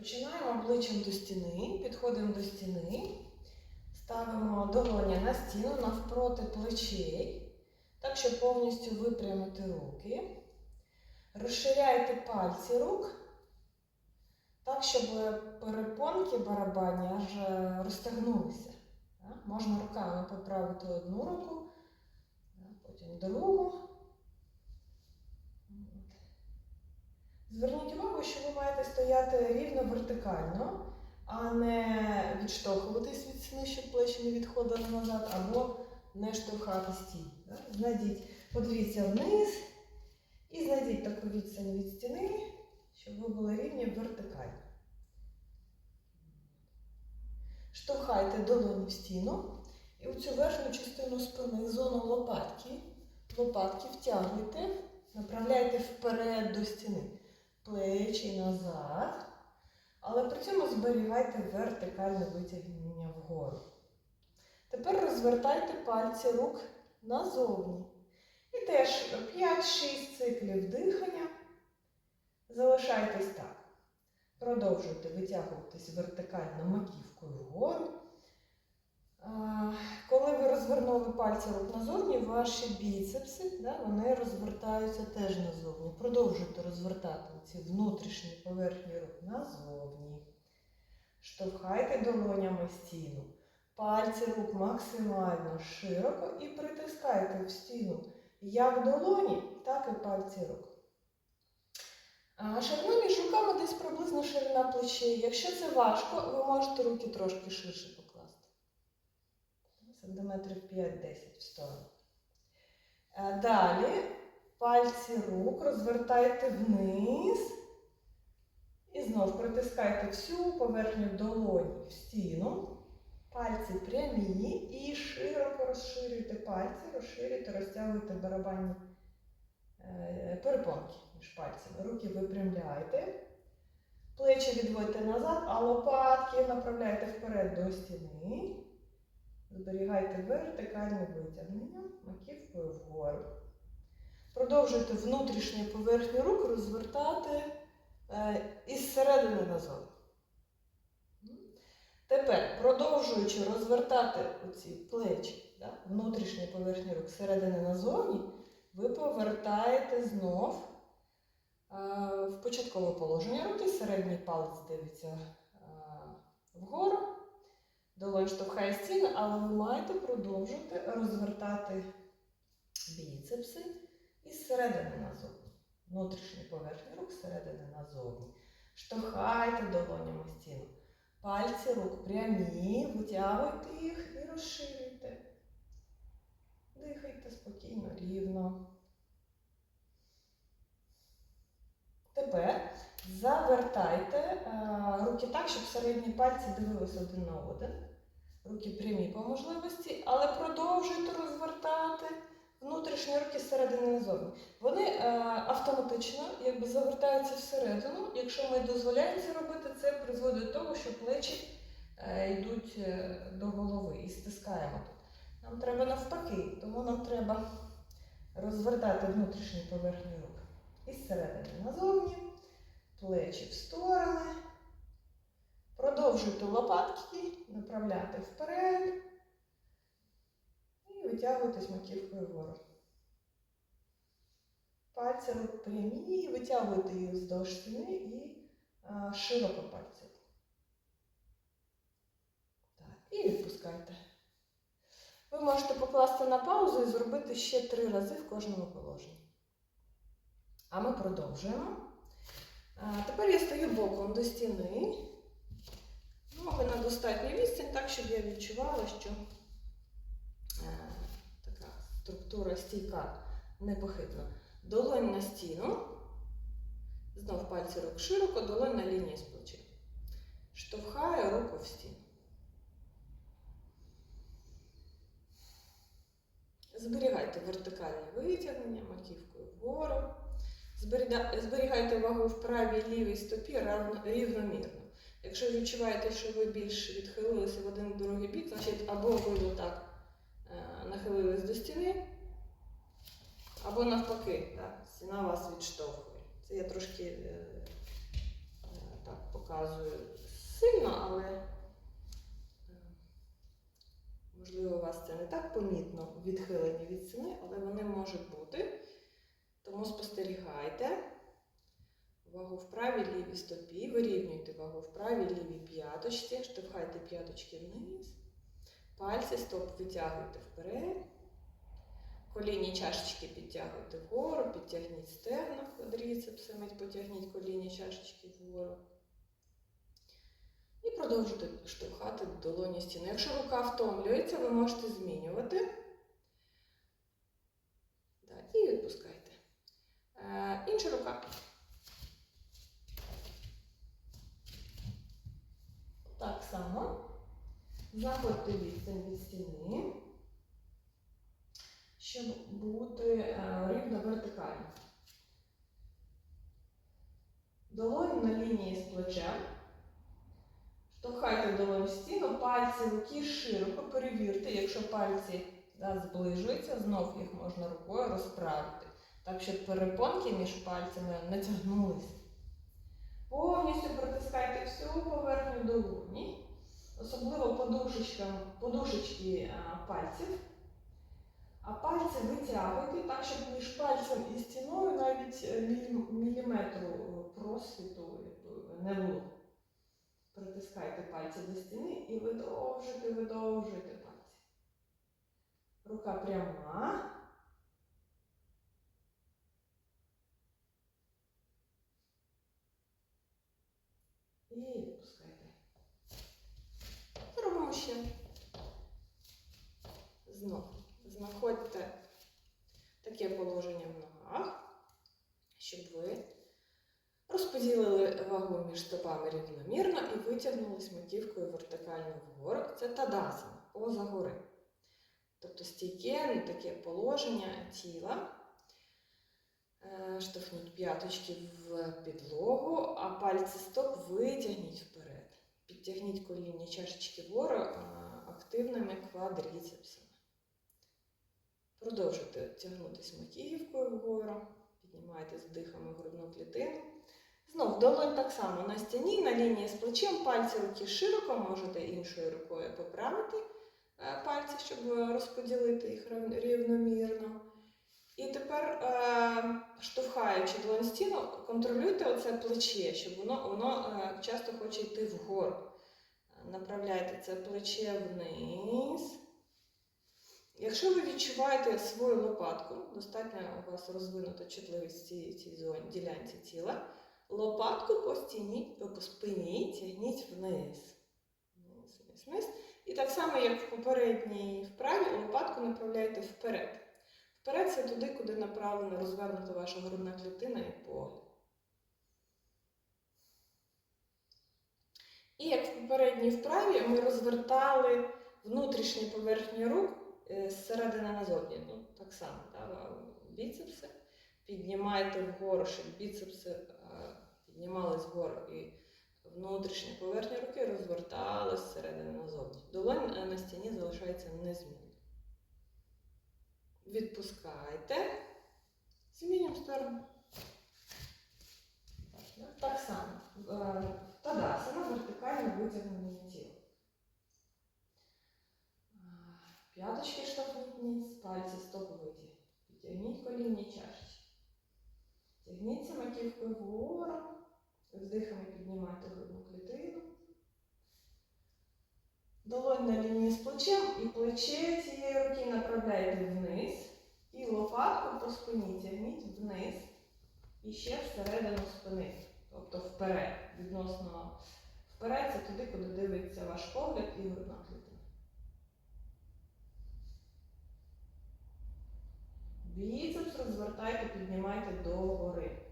Починаємо обличчям до стіни, підходимо до стіни, ставимо долоні на стіну навпроти плечей, так, щоб повністю випрямити руки. Розширяйте пальці рук, так, щоб перепонки барабані аж е, розтягнулися. Можна руками поправити одну руку, потім другу. От. Зверніть увагу, що ви маєте стояти рівно вертикально, а не відштовхуватись від стіни, щоб плечі не відходили назад, або не штовхати. Так? Знайдіть, подивіться вниз і знайдіть таку відстань від стіни, щоб ви були рівні вертикально. Штовхайте долоні в стіну і в цю верхню частину спини, зону лопатки, лопатки втягуйте, направляйте вперед до стіни, плечі назад, але при цьому зберігайте вертикальне витягнення вгору. Тепер розвертайте пальці рук назовні. І теж 5-6 циклів дихання. Залишайтесь так. Продовжуйте витягуватись вертикально маківкою вгору. Коли ви розвернули пальці рук назовні, ваші біцепси да, вони розвертаються теж назовні. Продовжуйте розвертати ці внутрішні поверхні рук назовні. Штовхайте долонями стіну. Пальці рук максимально широко і притискайте в стіну як долоні, так і пальці рук. А Ширину між десь приблизно ширина плечей. Якщо це важко, ви можете руки трошки ширше. Сантиметрів 5-10 в сторону. Е, Далі пальці рук розвертайте вниз. І знов притискайте всю поверхню долоні в стіну. Пальці прямі і широко розширюйте пальці, розширюйте, розтягуйте барабанні е, перепонки між пальцями. Руки випрямляйте. Плечі відводьте назад, а лопатки направляйте вперед до стіни. Зберігайте вертикальне витягнення маківкою вгору. Продовжуйте внутрішню поверхню рук розвертати е, із середини назовні. Тепер, продовжуючи розвертати оці плечі, да, внутрішні поверхні рук середини назовні, ви повертаєте знов а, в початкове положення руки, середній палець дивиться а, вгору, долонь штовхає стіну, але ви маєте продовжити розвертати біцепси із середини назовні. Внутрішні поверхні рук середини назовні. Штовхайте долонями стіну. Пальці рук прямі, витягуйте їх і розширюйте. Дихайте спокійно, рівно. Тепер завертайте е, руки так, щоб середні пальці дивилися один на один. Руки прямі по можливості, але продовжуйте розвертати внутрішні руки зсередини назовні. Вони е, автоматично якби, завертаються всередину. Якщо ми дозволяємо це робити, це призводить до того, що плечі е, йдуть е, до голови і стискаємо. Нам треба навпаки, тому нам треба розвертати внутрішні поверхні рук із середини назовні, плечі в сторони. Продовжуйте лопатки, направляти вперед. І витягуйтесь маківкою вгору. Пальці рук прямі, витягуйте їх вздовж стіни і а, широко пальці. Так, і відпускайте. Ви можете покласти на паузу і зробити ще три рази в кожному положенні. А ми продовжуємо. А, тепер я стою боком до стіни. Ноги на достатню відстань, так, щоб я відчувала, що е, така структура стійка непохитна. Долонь на стіну. Знов пальці рук широко, долонь на лінії з плечей. Штовхаю руку в стіну. Зберігайте вертикальне витягнення, маківкою вгору. Зберігайте вагу в правій лівій стопі рівномірно. Якщо ви відчуваєте, що ви більш відхилилися в один в другий бік, значить або ви отак е, нахилились до стіни, або навпаки, так, стіна вас відштовхує. Це я трошки е, е, так показую. сильно, але можливо у вас це не так помітно відхилені від стіни, але вони можуть бути. Тому спостерігайте. Вагу в правій лівій стопі, вирівнюйте вагу в правій лівій п'яточці, штовхайте п'яточки вниз. Пальці стоп витягуйте вперед. Колінні чашечки підтягуйте вгору, підтягніть стегна квадріцепсами, потягніть колінні чашечки вгору. І продовжуйте штовхати долоні стіни. Якщо рука втомлюється, ви можете змінювати. І відпускайте. Е, інша рука. Так само. Відстань від стіни, щоб бути е, рівно вертикально. Долонь на лінії з плечем. Штовхайте долонь в стіну, пальці руки широко перевірте, якщо пальці да, зближуються, знов їх можна рукою розправити, так щоб перепонки між пальцями натягнулися. Повністю притискайте всю поверхню долоні, особливо подушечки пальців. А пальці витягуйте так, щоб між пальцем і стіною навіть е, міліметру е, просвіту не було. Притискайте пальці до стіни і видовжуйте, видовжуйте пальці. Рука пряма. І відпускайте. Зробимо ще. Знов знаходьте таке положення в ногах, щоб ви розподілили вагу між стопами рівномірно і витягнулись маківкою вертикально вгору. Це тадасана, поза гори. Тобто стійке, таке положення тіла. Е, Штовхніть п'яточки в підлогу, а пальці стоп витягніть вперед. Підтягніть колінні чашечки вгору активними квадріцепсами. Продовжуйте тягнутися макіївкою вгору, піднімайте з вдихами грудну клітину. Знов долонь так само на стіні, на лінії з плечем, пальці руки широко, можете іншою рукою поправити е, пальці, щоб розподілити їх рівномірно. І тепер, е, штовхаючи долонь стіну, контролюйте оце плече, щоб воно, воно е, часто хоче йти вгору. Направляйте це плече вниз. Якщо ви відчуваєте свою лопатку, достатньо у вас розвинута чутливість в цій, цій зоні, ділянці тіла, лопатку по стіні, по спині тягніть вниз. Вниз, вниз, вниз. І так само, як в попередній вправі, лопатку направляйте вперед. Вперед це туди, куди направлена розвернута ваша грудна клітина і погляд. І як в попередній вправі ми розвертали внутрішні поверхні рук е, зсередини назовні. Ну, так само, да, біцепси. Піднімайте вгору, щоб біцепси е, піднімались вгору і внутрішня поверхня руки розверталась зсередини назовні. Долонь е, на стіні залишається незмінно. Відпускайте. Змінюємо сторону. Так само. Е, Тадасана, вертикально витягнення тіла. Е, П'яточки штовхніть вниз, пальці стоп. Підтягніть колінні чашечки. Тягніться маківкою вгору. Вдихами піднімайте грудну клітину. Долонь на лінії з плечем і плече цієї руки направляйте вниз. І лопатку по спині тягніть вниз. І ще всередину спини. Тобто вперед. Відносно вперед це туди, куди дивиться ваш погляд і грудна клітина. Біцепс розвертайте, піднімайте догори.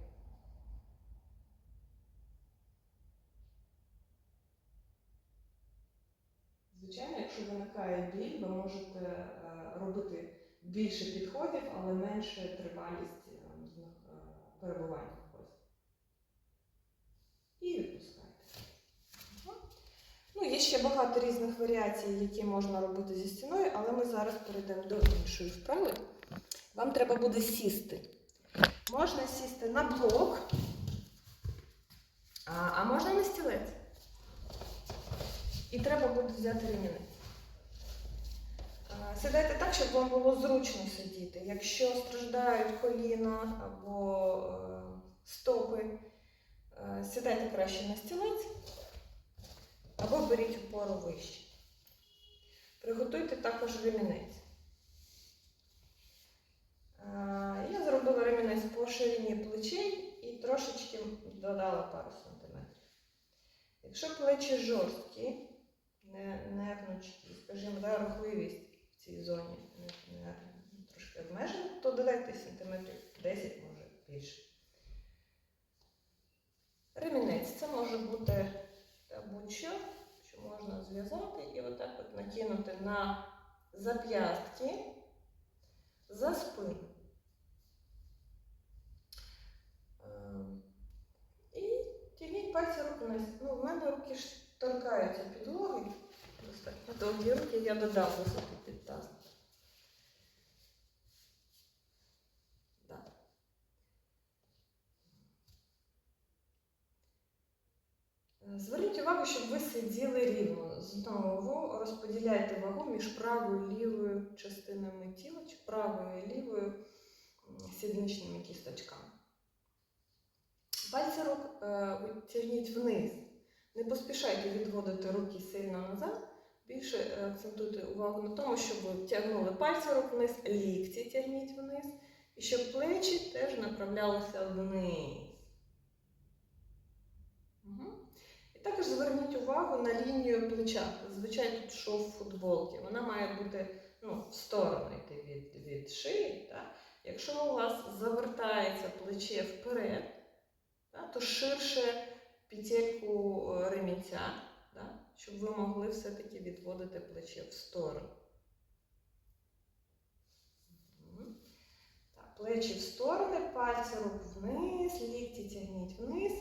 Звичайно, якщо виникає біль, ви можете е, робити більше підходів, але менше тривалість е, е, перебування в. І відпускайте. Ага. Ну, є ще багато різних варіацій, які можна робити зі стіною, але ми зараз перейдемо до іншої вправи. Вам треба буде сісти. Можна сісти на блок, а можна на стілець. І треба буде взяти ремінець. Сідайте так, щоб вам було зручно сидіти. Якщо страждають коліна або е, стопи, е, сідайте краще на стілець або беріть опору вище. Приготуйте також ремінець. Я зробила ремінець по ширині плечей і трошечки додала пару сантиметрів. Якщо плечі жорсткі, не, не скажімо, да, рухливість в цій зоні не, трошки обмежена, то додайте сантиметрів 10, може більше. Ремінець це може бути будь-що, що можна зв'язати і отак от накинути на зап'ястки за спину. Ем, І тягніть пальці рук вниз. Ну, в мене руки торкаються підлоги. Достатньо довгі руки я додав висоту під таз. Зверніть увагу, щоб ви сиділи рівно. Знову розподіляйте вагу між правою і лівою частинами тіла, чи правою і лівою сідничними кісточками. Пальці рук е, тягніть вниз. Не поспішайте відводити руки сильно назад. Більше е, акцентуйте увагу на тому, щоб ви тягнули пальці рук вниз, лікті тягніть вниз, і щоб плечі теж направлялися вниз. Угу. І також зверніть увагу на лінію плеча. Зазвичай тут шов футболки. Вона має бути ну, в сторону йти від, від шиї. Так? Якщо у вас завертається плече вперед, так, то ширше петельку е, ремінця, так, щоб ви могли все-таки відводити плече в сторону. Так, плечі в сторони, пальці рук вниз, лікті тягніть вниз.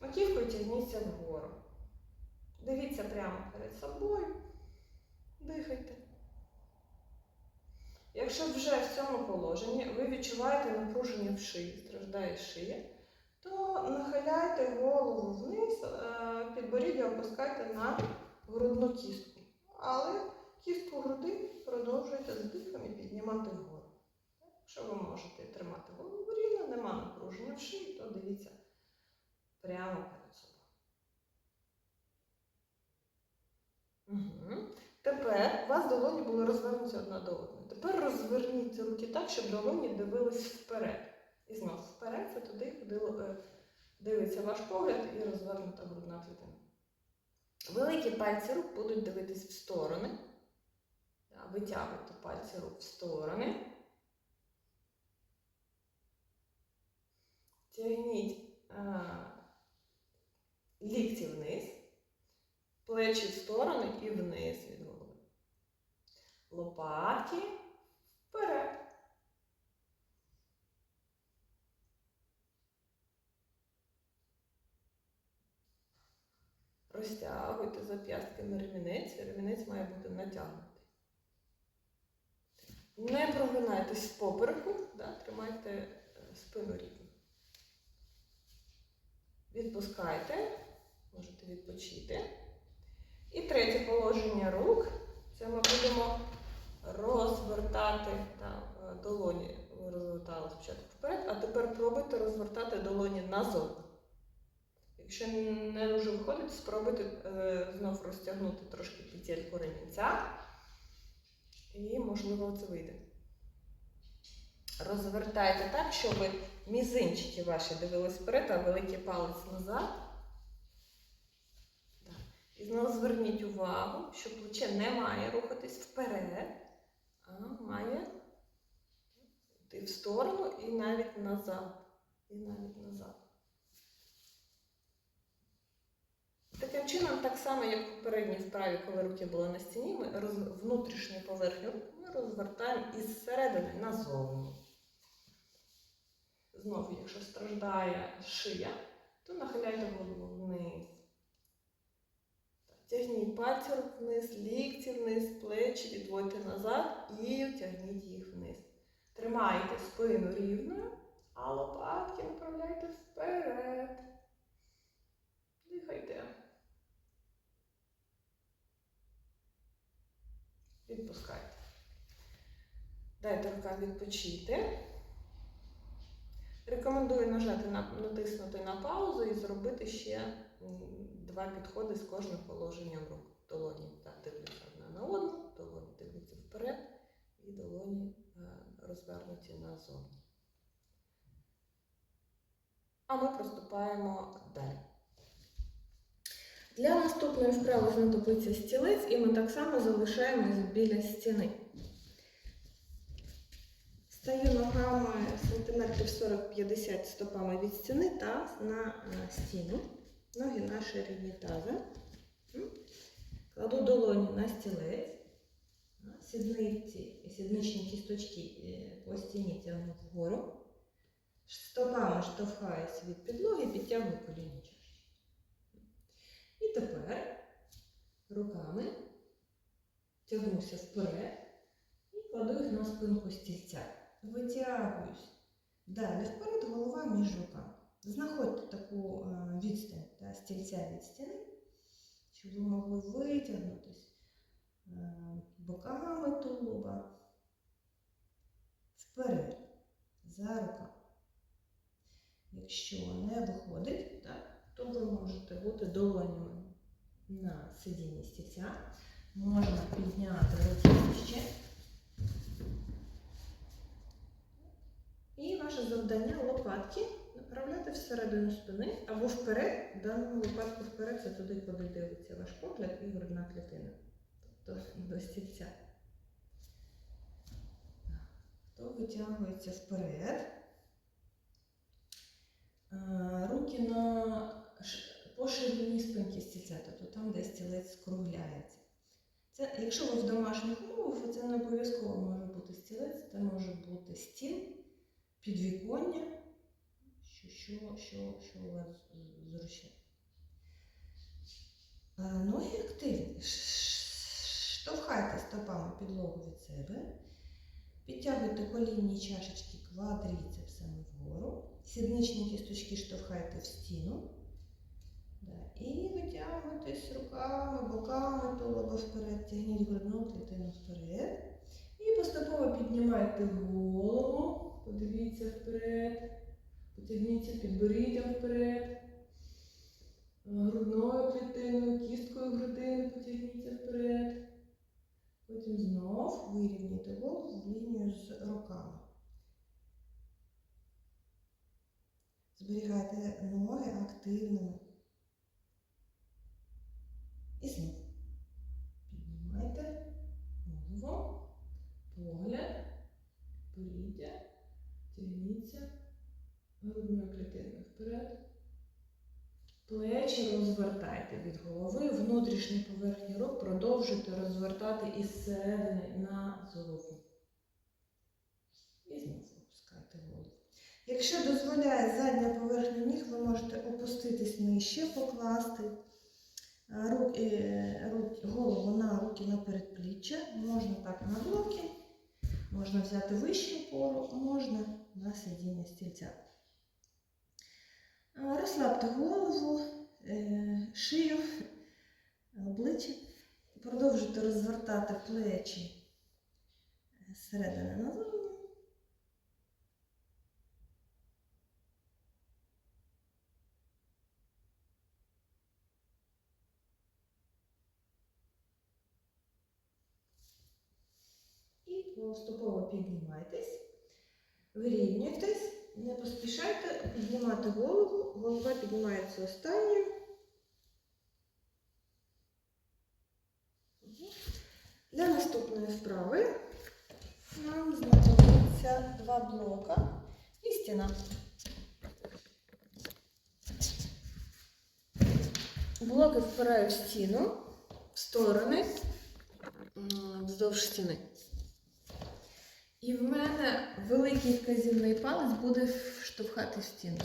Маківкою тягніться вгору. Дивіться прямо перед собою. Дихайте. Якщо вже в цьому положенні ви відчуваєте напруження в шиї, страждає шия, то нахиляйте голову вниз, е, підборіддя опускайте на грудну кістку. Але кістку груди продовжуйте з дихом і піднімати вгору. Якщо ви можете тримати голову рівно, нема напруження в шиї, то дивіться прямо перед собою. Угу. Тепер у вас долоні були розвернуті одна до одної. Тепер розверніть руки так, щоб долоні дивились вперед. І знов вперед це туди, куди е, дивиться ваш погляд і розвернута грудна клітина. Великі пальці рук будуть дивитись в сторони. Витягуйте пальці рук в сторони. Тягніть лікті вниз, плечі в сторони і вниз від голови. Лопатки вперед. Розтягуйте зап'ястками ремінець, ремінець має бути натягнутий. Не прогинайтесь в попереку, да, тримайте е, спину рівно. Відпускайте, можете відпочити. І третє положення рук. Це ми будемо розвертати та, е, долоні. Ви розвертали спочатку вперед, а тепер пробуйте розвертати долоні назад. Якщо не дуже виходить, спробуйте е, знов розтягнути трошки петельку ремінця. І, можливо, це вийде. Розвертайте так, щоб мізинчики ваші дивились вперед, а великий палець назад. І знову зверніть увагу, що плече не має рухатись вперед, а має йти в сторону і навіть назад. І навіть назад. Таким чином, так само, як в попередній вправі, коли руки були на стіні, ми роз... внутрішню поверхню рук ми розвертаємо із середини назовні. Знову, якщо страждає шия, то нахиляйте голову вниз. Тягніть пальці рук вниз, лікті вниз, плечі відводьте назад і тягніть їх вниз. Тримайте спину рівною, а лопатки направляйте вперед. Дихайте. Опускайте. Дайте рукам відпочити. Рекомендую нажати на, натиснути на паузу і зробити ще два підходи з кожним положенням рук. Долоні так, дивляться одна на одну, долоні дивляться вперед і долоні е, розвернуті назовні. А ми приступаємо далі. Для наступної вправи знадобиться стілець, і ми так само залишаємось біля стіни. Стаю ногами сантиметрів 40-50 стопами від стіни та на стіну. Ноги на ширині таза. Кладу долоні на стілець. Сідниці, сідничні кісточки е, по стіні тягну вгору. Стопами штовхаюсь від підлоги, підтягую коліні чаші. І тепер руками тягнуся вперед і кладу їх на спинку стільця. Витягуюсь. Далі вперед голова між руками. Знаходьте таку е, відстань та стільця від стіни, щоб ви могли витягнутися е, боками тулуба вперед за руками. Якщо не виходить, так, то ви можете бути долонями на сидінні стільця. Можна підняти руки ще. І ваше завдання лопатки направляти всередину спини або вперед. В даному випадку вперед це туди, куди дивиться ваш погляд і грудна клітина. Тобто до стільця. Хто витягується вперед. Е, Руки на, по ширині спинки стільця, тобто там, де стілець скругляється. Це, якщо ви в домашніх умовах, це не обов'язково може бути стілець, це може бути стіл, підвіконня, що, що, що, що у вас з- зручне. Е, Ноги активні. Штовхайте стопами підлогу від себе. Підтягуйте колінні чашечки квадріцепсами вгору. Сідничні кісточки штовхайте в стіну. І витягуйтесь руками, боками тулуба вперед. Тягніть грудну клітину вперед. І поступово піднімайте голову. Подивіться вперед. Потягніться підборіддям вперед. Грудною клітиною, кісткою грудини потягніться вперед. Потім знов вирівняйте голову в лінію з руками. Зберігайте ноги активними. І знов. Піднімайте голову, погляд, підборіддя, тягніться грудною клітиною вперед. Плечі розвертайте від голови, внутрішні поверхні рук продовжуйте розвертати із середини на зовні. І знову опускайте голову. Якщо дозволяє задня поверхня ніг, ви можете опуститись нижче, покласти е, руки, е, руки, голову на руки на передпліччя. Можна так на блоки, можна взяти вищу опору, можна на сидіння стільця. Е, Розслабте голову, е, шию, обличчя. Продовжуйте розвертати плечі зсередини назовні. І поступово піднімайтесь, вирівнюйтесь, не поспішайте піднімати голову, голова піднімається останньою. Для наступної вправи нам знадобиться два блока і стіна. Блоки впираю в стіну, в сторони, вздовж стіни. І в мене великий вказівний палець буде штовхати стіну.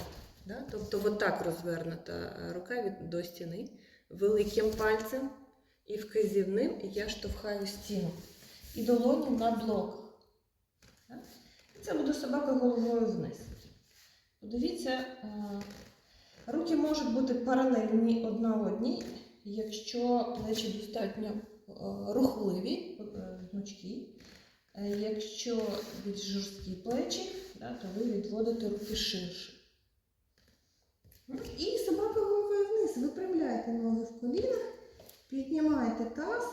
Да? Тобто отак розвернута е, рука від, до стіни, великим пальцем і вказівним я штовхаю стіну. І долоні на блок. Да? І Це буде собака головою вниз. Подивіться, е, руки можуть бути паралельні одна одній, якщо плечі достатньо рухливі е, гнучкі. Е, Якщо більш жорсткі плечі, да, то ви відводите руки ширше. І собака головою вниз. Випрямляєте ноги в колінах, піднімаєте таз,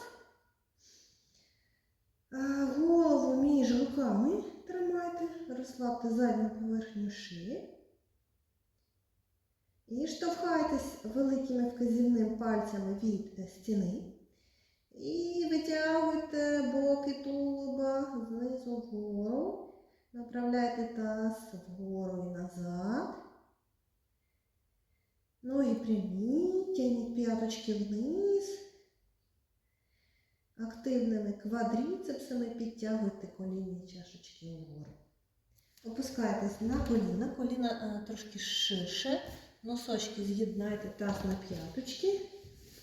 е, голову між руками тримайте, розслабте задню поверхню шиї. І штовхайтесь великими вказівними пальцями від стіни. І витягуйте боки тулуба знизу вгору. Направляйте таз вгору і назад. Ноги прямі, тягніть п'яточки вниз. Активними квадріцепсами підтягуйте колінні чашечки вгору. Опускайтесь на коліна, коліна е, трошки ширше. Носочки з'єднайте таз на п'яточки.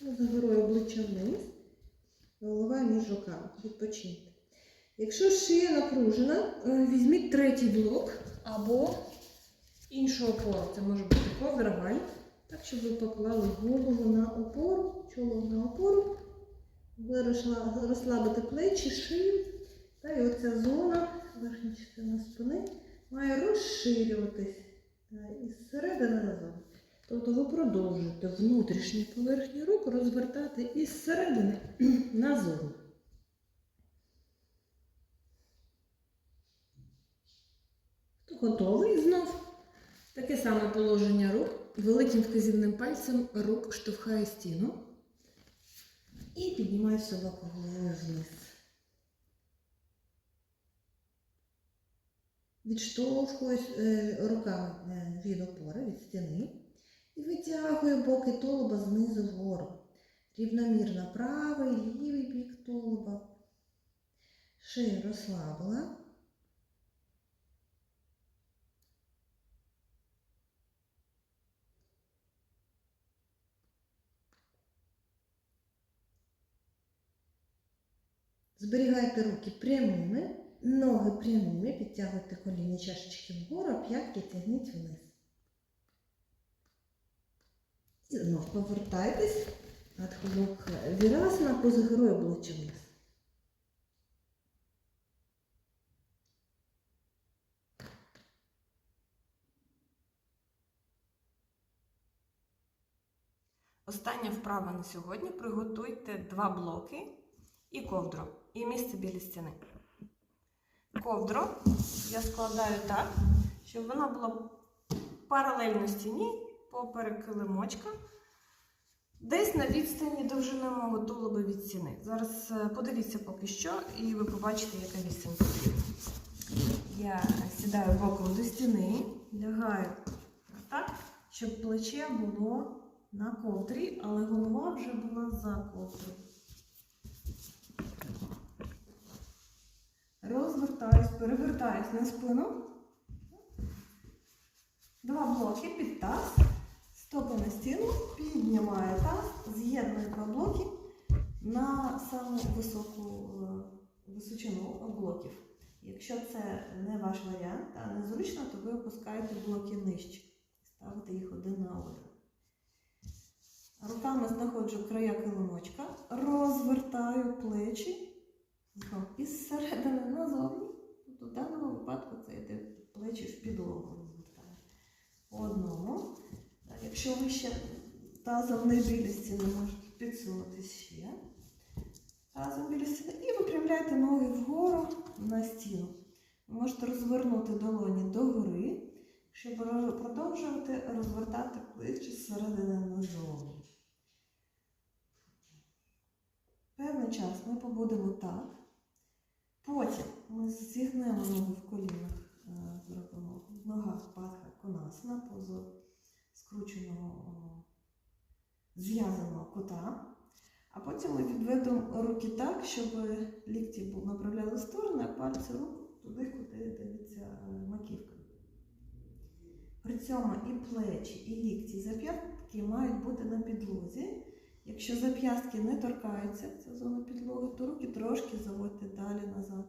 Загорою обличчя вниз. Голова між руками. Відпочиньте. Якщо шия напружена, е, візьміть третій блок або іншу опору. Це може бути ковдра так, щоб ви поклали голову на опору, чоло на опору. Розшла- плечі, шию. Та і оця зона, верхня частина спини, має розширюватись е, із середини назад. Тобто ви продовжуєте внутрішні поверхні рук розвертати із середини назовні. Готовий знов? Таке саме положення рук. Великим вказівним пальцем рук штовхає стіну і піднімає собаку головою вниз. Відштовхуюсь е, руками е, від опори, від стіни. І витягую боки тулуба знизу вгору. Рівномірно правий, лівий бік тулуба. Шию розслабила. Зберігайте руки прямими, ноги прямими, підтягуйте колінні чашечки вгору, а п'ятки тягніть вниз. І знов повертайтесь, надхилок вірасана, поза герою обличчя вниз. Остання вправа на сьогодні. Приготуйте два блоки і ковдру, і місце біля стіни. Ковдру я складаю так, щоб вона була паралельно стіні, поперек килимочка, десь на відстані довжини мого тулуба від стіни. Зараз е, подивіться поки що, і ви побачите, яка відстань потрібна. Я сідаю боком до стіни, лягаю так, щоб плече було на ковдрі, але голова вже була за ковдрою. Розвертаюсь, перевертаюсь на спину. Два блоки під таз, стопи на стіну, піднімаю таз, з'єдную два блоки на саму високу е, височину блоків. Якщо це не ваш варіант, а незручно, то ви опускаєте блоки нижче. Ставите їх один на один. Руками знаходжу края килимочка, розвертаю плечі. Із середини назовні. Тобто в даному випадку це йде плечі в підлогу одному. Якщо ви ще тазом не біля стіни, можете підсунутися ще. Тазом біля. І випрямляйте ноги вгору на стіну. Ви можете розвернути долоні догори, щоб продовжувати розвертати плечі зсередини назовні. Певний час ми побудемо так. Потім ми зігнемо ноги в колінах, е, зробимо в ногах патха конасна, позу скрученого зв'язаного кота. А потім ми відведемо руки так, щоб лікті направляли в сторони, а пальці рук туди, куди дивиться е, маківка. При цьому і плечі, і лікті, і зап'ятки мають бути на підлозі. Якщо зап'ястки не торкаються ця зона підлоги, то руки трошки заводьте далі назад,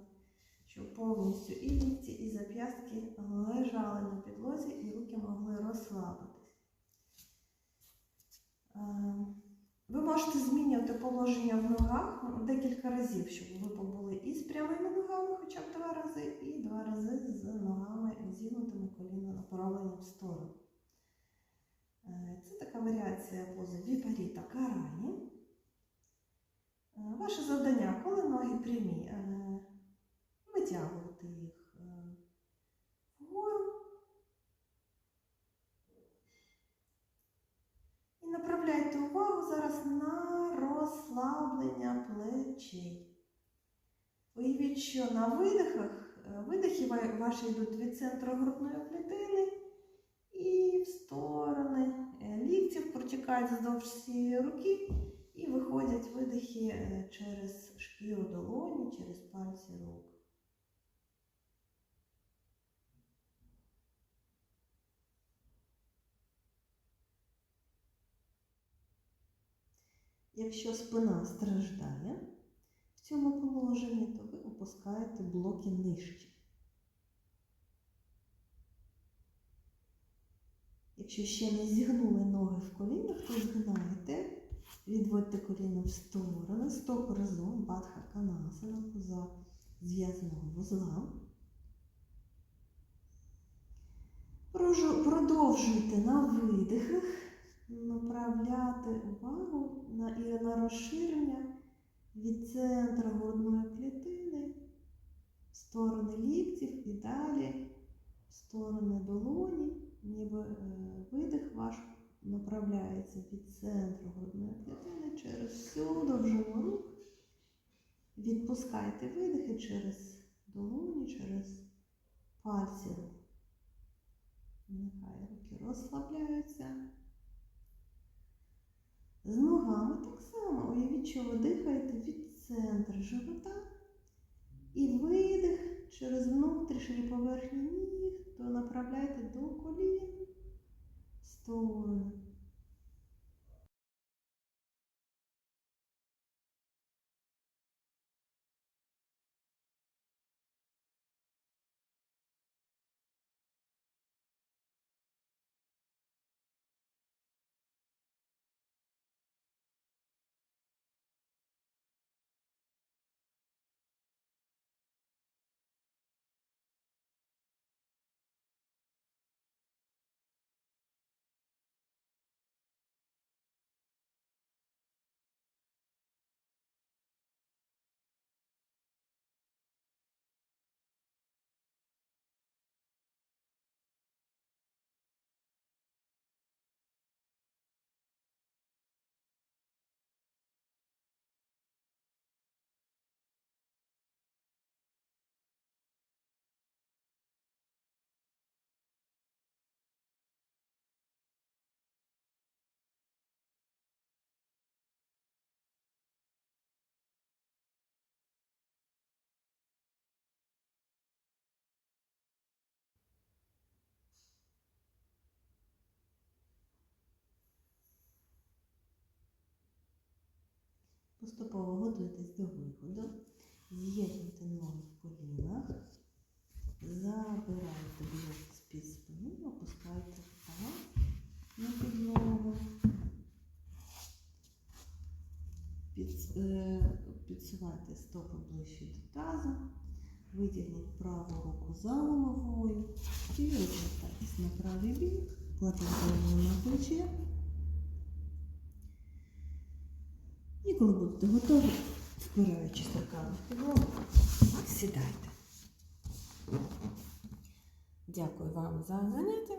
щоб повністю і лікті, і зап'ястки лежали на підлозі, і руки могли розслабитись. Е, Ви можете змінювати положення в ногах декілька разів, щоб ви побули і з прямими ногами хоча б два рази, і два рази з ногами зігнутими коліна направлені в сторону. Е, Це така варіація пози віпаріта карані. Е, Ваше завдання, коли ноги прямі, витягувати їх е, вгору і направляйте увагу зараз на розслаблення плечей. Уявіть, що на видихах, е, видихи ваші йдуть від центру грудної клітини і в сторони е, ліктів протікають вздовж всієї руки і виходять видихи е, через шкіру долоні, через пальці рук. Якщо спина страждає в цьому положенні, то ви опускаєте блоки нижче. Якщо ще не зігнули ноги в колінах, то згинаєте, відводьте коліна в сторони, стопи разом, бадха канасана, поза зв'язаного вузла. Продовжуйте на видихах направляти увагу і на розширення від центру грудної клітини в сторони ліктів і далі в сторони долоні, ніби е, видих ваш направляється від центру грудної клітини через всю довжину рук. Відпускайте видихи через долоні, через пальці. Нехай руки розслабляються. З ногами так само. Уявіть, що ви дихаєте від центру живота і видих через внутрішні поверхні ніг, то направляйте до колін сторони. Поступово готуйтесь до виходу. З'єднуйте ноги в колінах. Забирайте блок з-під спини, опускайте таз на підлогу. Під, е, підсувайте стопи ближче до тазу. Витягніть праву руку за головою і розвертайтесь на правий бік, кладіть голову на плече. І коли будете готові, впираючись руками в підлогу, сідайте. Дякую вам за заняття.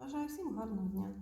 Бажаю всім гарного дня.